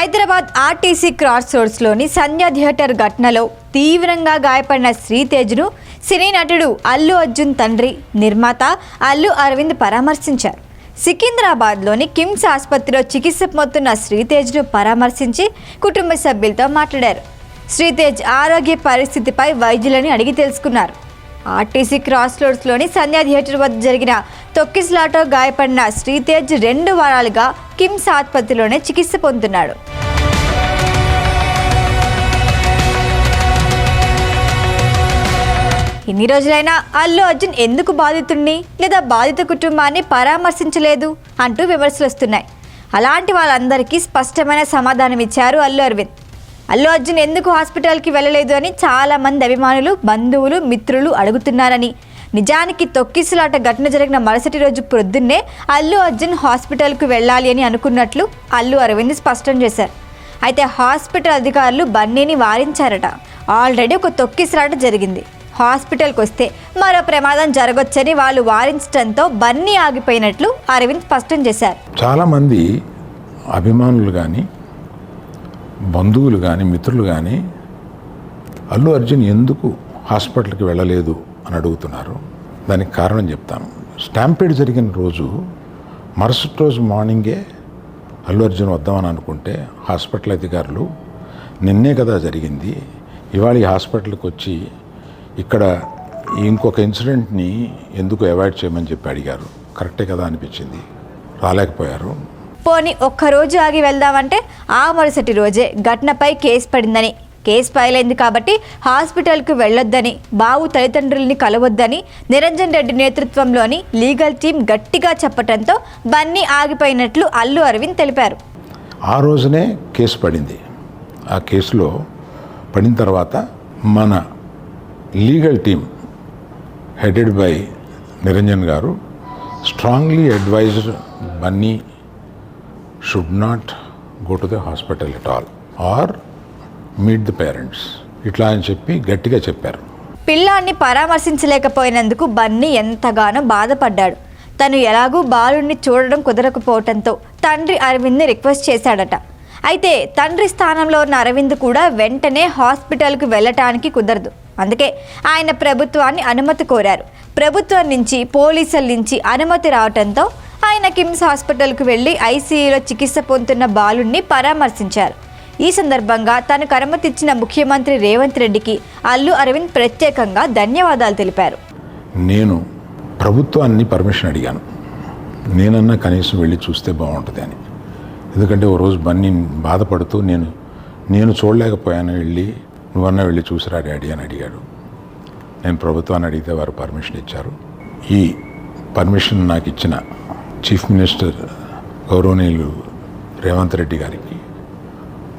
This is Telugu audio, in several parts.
హైదరాబాద్ ఆర్టీసీ క్రాస్ రోడ్స్లోని సంధ్య థియేటర్ ఘటనలో తీవ్రంగా గాయపడిన శ్రీతేజ్ను సినీ నటుడు అల్లు అర్జున్ తండ్రి నిర్మాత అల్లు అరవింద్ పరామర్శించారు. సికింద్రాబాద్లోని కిమ్స్ ఆసుపత్రిలో చికిత్స పొందుతున్న శ్రీతేజ్ను పరామర్శించి కుటుంబ సభ్యులతో మాట్లాడారు. శ్రీతేజ్ ఆరోగ్య పరిస్థితిపై వైద్యులని అడిగి తెలుసుకున్నారు. ఆర్టీసీ క్రాస్ రోడ్స్లోని సంధ్యా థియేటర్ వద్ద జరిగిన తొక్కిస్లాటో గాయపడిన శ్రీతేజ్ రెండు వారాలుగా కిమ్స్ ఆసుపత్రిలోనే చికిత్స పొందుతున్నాడు. ఇన్ని రోజులైనా అల్లు అర్జున్ ఎందుకు బాధితుడిని లేదా బాధిత కుటుంబాన్ని పరామర్శించలేదు అంటూ విమర్శలు వస్తున్నాయి. అలాంటి వాళ్ళందరికీ స్పష్టమైన సమాధానం ఇచ్చారు అల్లు అరవింద్. అల్లు అర్జున్ ఎందుకు హాస్పిటల్కి వెళ్ళలేదు అని చాలా మంది అభిమానులు బంధువులు మిత్రులు అడుగుతున్నారని. నిజానికి తొక్కిసలాట ఘటన జరిగిన మరుసటి రోజు ప్రొద్దున్నే అల్లు అర్జున్ హాస్పిటల్కు వెళ్ళాలి అని అనుకున్నట్లు అల్లు అరవింద్ స్పష్టం చేశారు. అయితే హాస్పిటల్ అధికారులు బన్నీని వారించారట. ఆల్రెడీ ఒక తొక్కిసలాట జరిగింది. హాస్పిటల్కి వస్తే మరో ప్రమాదం జరగొచ్చని వాళ్ళు వారించడంతో బన్నీ ఆగిపోయినట్లు అరవింద్ స్పష్టం చేశారు. చాలామంది అభిమానులు కానీ బంధువులు కానీ మిత్రులు కానీ అల్లు అర్జున్ ఎందుకు హాస్పిటల్కి వెళ్ళలేదు అని అడుగుతున్నారు? దానికి కారణం చెప్తాను. స్టాంపేడ్ జరిగిన రోజు మరుసటి రోజు మార్నింగే అల్లు అర్జున్ వద్దామని అనుకుంటే హాస్పిటల్ అధికారులు నిన్నే కదా జరిగింది ఇవాళ ఈ హాస్పిటల్కి వచ్చి ఇక్కడ ఇంకొక ఇన్సిడెంట్ని ఎందుకు అవాయిడ్ చేయమని చెప్పి అడిగారు. కరెక్టే కదా అనిపించింది. రాలేకపోయారు. పోని ఒక్కరోజు ఆగి వెళ్దామంటే ఆ మరుసటి రోజే ఘటనపై కేసు పడిందని. కేసు ఫైల్ అయింది కాబట్టి హాస్పిటల్కు వెళ్ళొద్దని బావు తల్లిదండ్రుల్ని కలవద్దని నిరంజన్ రెడ్డి నేతృత్వంలోని లీగల్ టీం గట్టిగా చెప్పడంతో బన్నీ ఆగిపోయినట్లు అల్లు అరవింద్ తెలిపారు. ఆ రోజునే కేసు పడింది. ఆ కేసులో పడిన తర్వాత మన legal team headed by Niranjan గారు strongly advised Bunny should not go to the hospital at all or meet the parents ఇట్లా అని చెప్పి గట్టిగా చెప్పారు. పిల్లాన్ని పరామర్శించలేకపోయినందుకు బన్నీ ఎంతగానో బాధపడ్డాడు. తను ఎలాగూ బాలుణ్ణి చూడడం కుదరకపోవటంతో తండ్రి అరవింద్ని రిక్వెస్ట్ చేశాడట. అయితే తండ్రి స్థానంలో ఉన్న అరవింద్ కూడా వెంటనే హాస్పిటల్కు వెళ్ళటానికి కుదరదు. అందుకే ఆయన ప్రభుత్వాన్ని అనుమతి కోరారు. ప్రభుత్వం నుంచి పోలీసుల నుంచి అనుమతి రావటంతో ఆయన కిమ్స్ హాస్పిటల్కు వెళ్ళి ఐసీయూలో చికిత్స పొందుతున్న బాలుణ్ణి పరామర్శించారు. ఈ సందర్భంగా తనకు కరమతిచ్చిన ముఖ్యమంత్రి రేవంత్ రెడ్డికి అల్లు అరవింద్ ప్రత్యేకంగా ధన్యవాదాలు తెలిపారు. నేను ప్రభుత్వాన్ని పర్మిషన్ అడిగాను. నేనన్నా కనీసం వెళ్ళి చూస్తే బాగుంటుంది అని. ఎందుకంటే ఓ రోజు బన్నీ బాధపడుతూ నేను నేను చూడలేకపోయాను వెళ్ళి నువ్వన్నా వెళ్ళి చూసిరా డాడీ అని అడిగాడు. నేను ప్రభుత్వాన్ని అడిగితే వారు పర్మిషన్ ఇచ్చారు. ఈ పర్మిషన్ నాకు ఇచ్చిన చీఫ్ మినిస్టర్ గౌరవనీయులు రేవంత్ రెడ్డి గారికి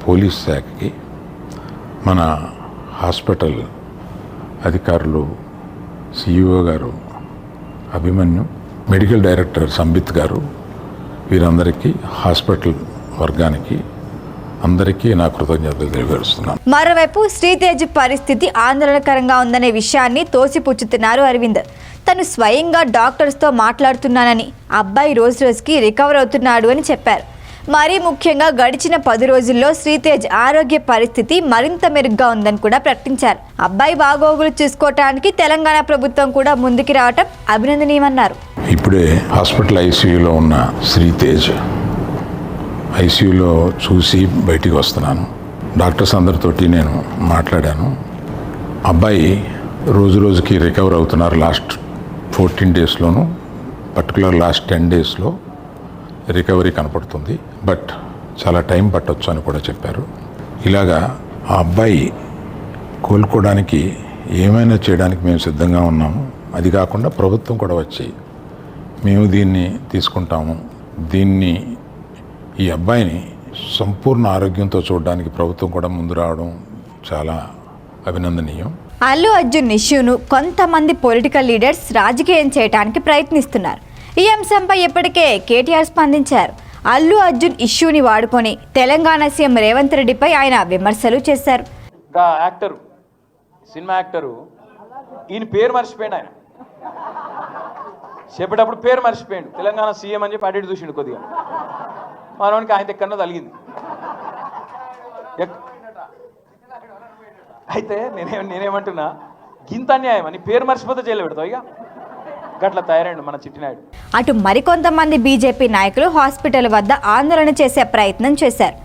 పోలీస్ శాఖకి మన హాస్పిటల్ అధికారులు సిఇఓ గారు అభిమన్యు మెడికల్ డైరెక్టర్ సంబిత్ గారు వీరందరికీ హాస్పిటల్ వర్గానికి అందరికీ నా కృతజ్ఞతలు తెలియజేస్తున్నాను. మరోవైపు శ్రీతేజ్ పరిస్థితి ఆందోళనకరంగా ఉందనే విషయాన్ని తోసిపుచ్చుతున్నారు అరవింద్. తను స్వయంగా డాక్టర్స్తో మాట్లాడుతున్నానని అబ్బాయి రోజు రోజుకి రికవర్ అవుతున్నాడు అని చెప్పారు. మరీ ముఖ్యంగా గడిచిన పది రోజుల్లో శ్రీతేజ్ ఆరోగ్య పరిస్థితి మరింత మెరుగ్గా ఉందని కూడా ప్రకటించారు. అబ్బాయి బాగోగులు చూసుకోవటానికి తెలంగాణ ప్రభుత్వం కూడా ముందుకు రావటం అభినందనీయమన్నారు. ఇప్పుడే హాస్పిటల్ ఐసీయూలో ఉన్న శ్రీతేజ్ ఐసీయూలో చూసి బయటికి వస్తున్నాను. డాక్టర్స్ అందరితోటి నేను మాట్లాడాను. అబ్బాయి రోజు రోజుకి రికవర్ అవుతున్నారు లాస్ట్ ఫోర్టీన్ డేస్లోను. పర్టికులర్ లాస్ట్ టెన్ డేస్లో రికవరీ కనపడుతుంది. బట్ చాలా టైం పట్టొచ్చు అని కూడా చెప్పారు. ఇలాగా ఆ అబ్బాయి కోలుకోవడానికి ఏమైనా చేయడానికి మేము సిద్ధంగా ఉన్నాము. అది కాకుండా ప్రభుత్వం కూడా వచ్చి మేము దీన్ని తీసుకుంటాము. దీన్ని ఈ అబ్బాయిని సంపూర్ణ ఆరోగ్యంతో చూడడానికి ప్రభుత్వం కూడా ముందు రావడం చాలా అభినందనీయం. అల్లు అర్జున్ ఇష్యూను కొంతమంది పొలిటికల్ లీడర్స్ రాజకీయం చేయడానికి ప్రయత్నిస్తున్నారు. ఈ అంశంపై ఇప్పటికే కేటీఆర్ స్పందించారు. అల్లు అర్జున్ ఇష్యూని వాడుకొని తెలంగాణ సీఎం రేవంత్ రెడ్డిపై ఆయన విమర్శలు చేశారు. యాక్టరు సినిమా యాక్టరు ఈయన పేరు మర్చిపోయాడు ఆయన. చెప్పేటప్పుడు పేరు మర్చిపోయాడు. తెలంగాణ సీఎం అని చెప్పి అడిగి చూసిండు కొద్దిగా. మనవానికి ఆయన ఎక్కడో తలిగింది అయితే నేనే నేనేమంటున్నా గింత అన్యాయం అని పేరు మర్చిపోతే జైలు పెడతావు ఇక గట్ల తయారైండు మన చిట్టినాయుడు. అటు మరికొంతమంది బీజేపీ నాయకులు హాస్పిటల్ వద్ద ఆందోళన చేసే ప్రయత్నం చేశారు.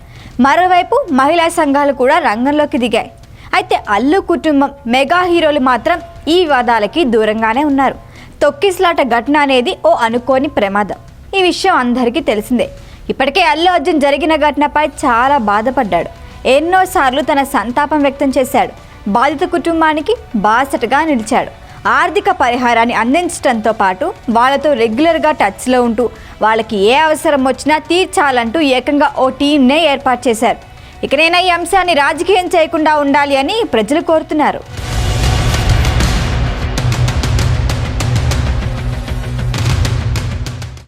మరోవైపు మహిళా సంఘాలు కూడా రంగంలోకి దిగాయి. అయితే అల్లు కుటుంబం మెగా హీరోలు మాత్రం ఈ వివాదాలకి దూరంగానే ఉన్నారు. తొక్కిస్లాట ఘటన అనేది ఓ అనుకోని ప్రమాదం. ఈ విషయం అందరికీ తెలిసిందే. ఇప్పటికే అల్లు అర్జున్ జరిగిన ఘటనపై చాలా బాధపడ్డాడు. ఎన్నోసార్లు తన సంతాపం వ్యక్తం చేశాడు. బాధిత కుటుంబానికి బాసటగా నిలిచాడు. ఆర్థిక పరిహారాన్ని అందించడంతో పాటు వాళ్ళతో రెగ్యులర్గా టచ్లో ఉంటూ వాళ్ళకి ఏ అవసరం వచ్చినా తీర్చాలంటూ ఏకంగా ఓ టీంనే ఏర్పాటు చేశారు. ఇకనైనా ఈ అంశాన్ని రాజకీయం చేయకుండా ఉండాలి అని ప్రజలు కోరుతున్నారు.